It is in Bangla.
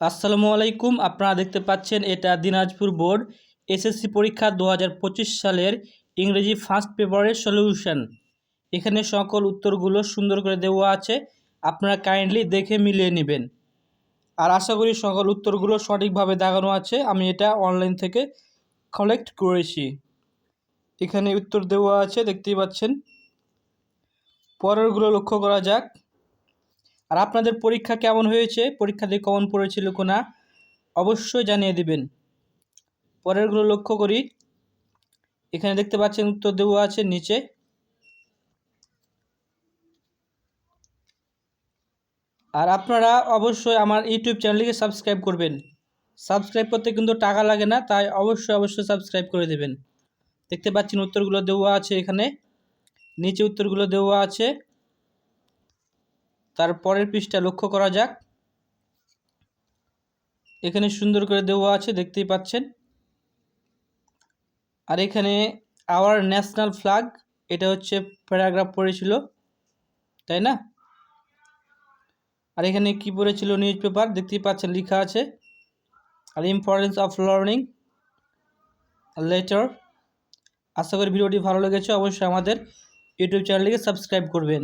আসসালামু আলাইকুম। আপনারা দেখতে পাচ্ছেন এটা দিনাজপুর বোর্ড এসএসসি পরীক্ষা দু হাজার পঁচিশ সালের ইংরেজি ফার্স্ট পেপারের সলিউশন। এখানে সকল উত্তরগুলো সুন্দর করে দেওয়া আছে। আপনারা কাইন্ডলি দেখে মিলিয়ে নেবেন। আর আশা করি সকল উত্তরগুলো সঠিকভাবে দেখানো আছে। আমি এটা অনলাইন থেকে কালেক্ট করেছি। এখানে উত্তর দেওয়া আছে, দেখতেই পাচ্ছেন। পরেরগুলো লক্ষ্য করা যাক। আর আপনাদের পরীক্ষা কেমন হয়েছে? পরীক্ষাতে কেমন পড়েছিল কোনা অবশ্যই জানিয়ে দিবেন। পরেরগুলো লক্ষ্য করি। এখানে দেখতে পাচ্ছেন উত্তর দেওয়া আছে নিচে। আর আপনারা অবশ্যই আমার ইউটিউব চ্যানেলটিকে সাবস্ক্রাইব করবেন। সাবস্ক্রাইব করতে কিন্তু টাকা লাগে না, তাই অবশ্যই অবশ্যই সাবস্ক্রাইব করে দেবেন। দেখতে পাচ্ছেন উত্তরগুলো দেওয়া আছে এখানে। নিচে উত্তরগুলো দেওয়া আছে। তার পরের পৃষ্ঠা লক্ষ্য করা যাক। এখানে সুন্দর করে দেওয়া আছে, দেখতেই পাচ্ছেন। আর এখানে আওয়ার ন্যাশনাল ফ্ল্যাগ এটা হচ্ছে প্যারাগ্রাফ পড়েছিল, তাই না? আর এখানে কি পড়েছিল নিউজ পেপার দেখতেই পাচ্ছেন, লেখা আছে আর ইম্পর্টেন্স অফ লার্নিং লেটার আশা করি ভিডিওটি ভালো লেগেছে, অবশ্যই আমাদের ইউটিউব চ্যানেলটিকে সাবস্ক্রাইব করবেন।